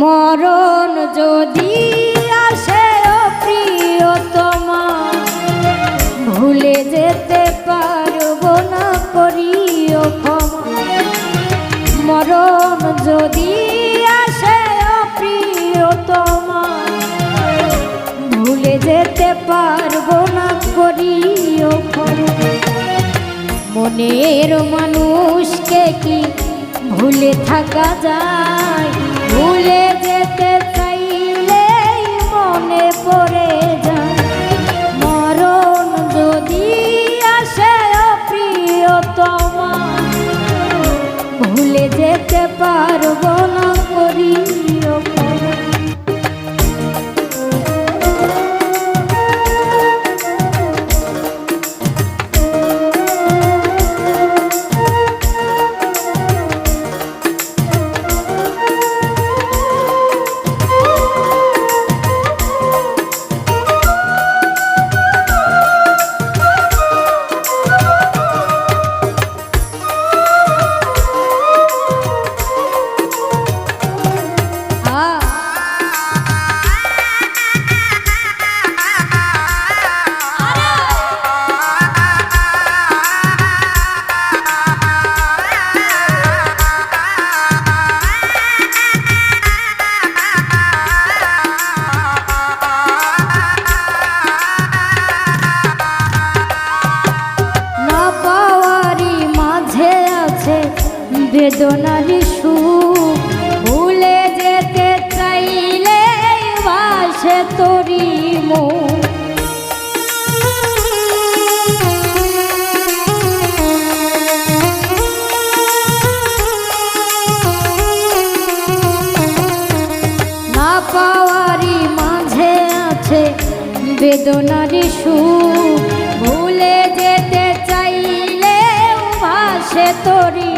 মরণ যদি আসে প্রিয়তমা, ভুলে যেতে পারব না করিও ক্ষমা। মরণ যদি আসে প্রিয়তমা, ভুলে যেতে পারব না করিও ক্ষমা। মনের মানুষকে কি ভুলে থাকা যায়? যেতে পারব বেদনারি সুখ ভুলে যেতে চাইলে পাওয়ারি মাঝে ভুলে যেতে চাইলে ভাসে তোরি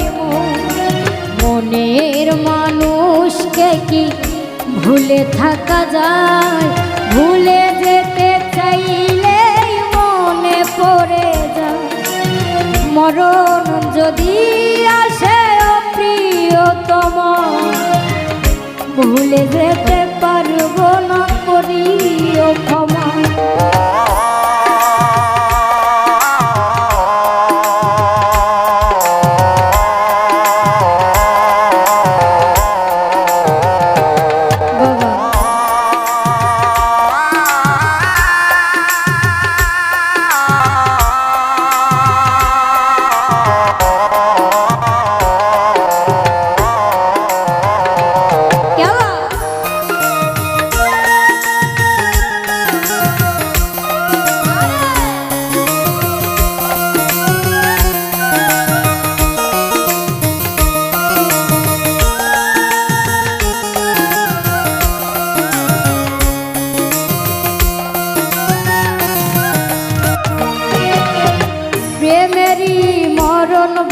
কি ভুলে থাকা যায়? ভুলে যেতে চাইলে মনে পড়ে যায়। মরণ যদি আসে প্রিয়তম ভুলে যেতে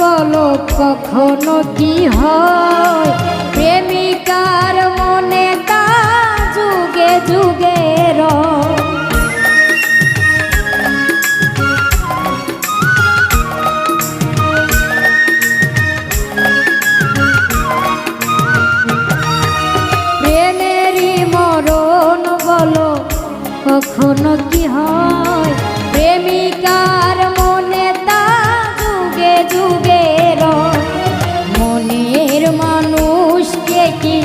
বলো কখনো কি হয়? প্রেমিকার মনে তা যুগে যুগে রয়। কখনো কি হয়? যুগে যুগে রয় মনের মানুষকে কি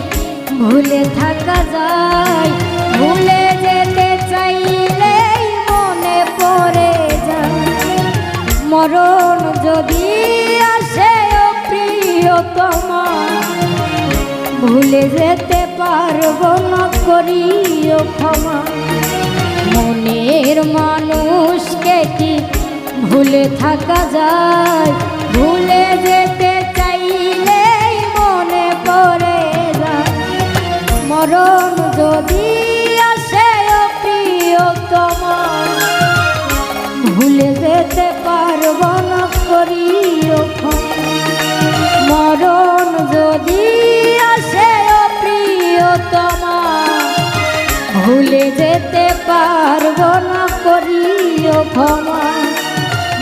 ভুলে থাকা যায়? ভুলে যেতে চাইলেই মনে পড়ে যায়। মরণ যদি আসে প্রিয়তমা, ভুলে যেতে পারব না, করিও ক্ষমা। মনের মানুষকে কি ভুলে থাকা যায়, ভুলে যেতে চাইলে মনে পড়ে যায়। মরণ যদি আসে প্রিয়তম, ভুলে যেতে পারব না করিও মরণ যদি আসে প্রিয়তম, ভুলে যেতে পারব না করিও ক্ষমা।